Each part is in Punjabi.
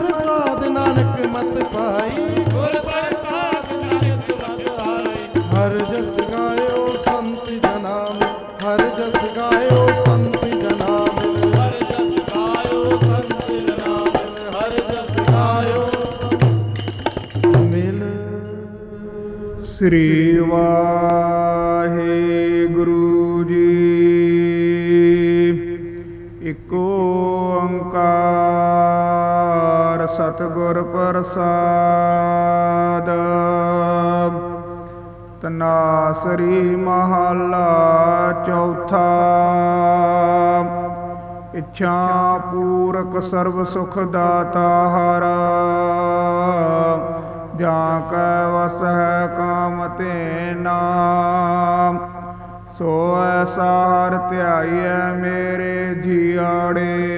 ਪ੍ਰਸਾਦ ਨਾਨਕ ਮਤ ਪਾਈ। ਗੁਰ ਪ੍ਰਸਾਦ ਨਾਨਕ ਮਨ ਹਾਰੇ ਹਰ ਜਸ ਗਾਇਓ ਸੰਤ ਜਨਾਮ ਹਰ ਜਸ ਗਾਇਓ ਸੰਤ ਜਨਾਮ ਹਰ ਜਸ ਗਾਇਓ ਸੰਤ ਜਨਾ ਮਿਲ ਹਰ ਜਸ ਗਾਇਓ ਮਿਲ ਸ੍ਰੀ ਵਾਹਿਗੁਰੂ ਜੀ। ਇਕ ਓੰਕਾਰ। ਸਤਿਗੁਰ ਪ੍ਰਸਾਦ। ਤਨਾਸਰੀ ਮਹੱਲਾ ਚੌਥਾ। ਇੱਛਾ ਪੂਰਕ ਸਰਬ ਸੁਖ ਦਾਤਾ ਹਰਾ। ਜਾਂ ਕੈ ਵਸ ਹੈ ਕਾਮ ਤੇ ਨਾਮ। ਸੋ ਐਸਾ ਹਰ ਧਿਆਈਐ ਮੇਰੇ ਜੀਆੜੇ।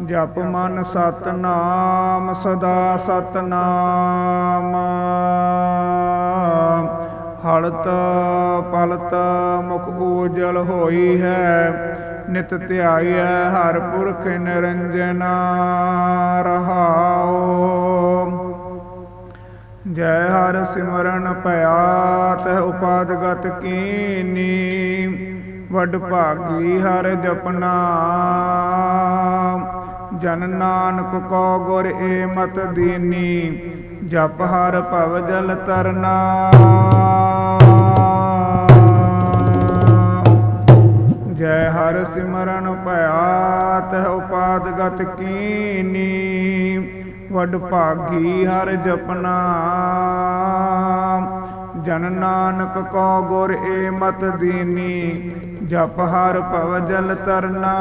ਜਪ ਮਨ ਸਤਨਾਮ, ਸਦਾ ਸਤਨਾਮ। ਹਲਤ ਪਲਤ ਮੁਖ ਉਜਲ ਹੋਈ ਹੈ, ਨਿਤ ਧਿਆਈਐ ਹਰ ਪੁਰਖ ਨਿਰੰਜਨ ਰਹਾਉ। ਜੈ ਹਰ ਸਿਮਰਨ ਭਇਆ ਤਹ ਉਪਾਦਗਤ ਕੀਨੀ। ਵਡ ਭਾਗੀ ਹਰ ਜਪਨਾ। ਜਨ ਨਾਨਕ ਕੋ ਗੁਰ ਏ ਮਤ ਦੀਨੀ, ਜਪ ਹਰ ਭਵ ਜਲ ਤਰਨਾ। ਜੈ ਹਰ ਸਿਮਰਨ ਭਇਆ ਤਹ ਉਪਾਦਗਤ ਕੀਨੀ, ਵੱਡ ਭਾਗੀ ਹਰ ਜਪਨਾ। ਜਨ ਨਾਨਕ ਕੋ ਗੁਰ ਏ ਮਤ ਦੀਨੀ, ਜਪ ਹਰ ਭਵ ਜਲ ਤਰਨਾ।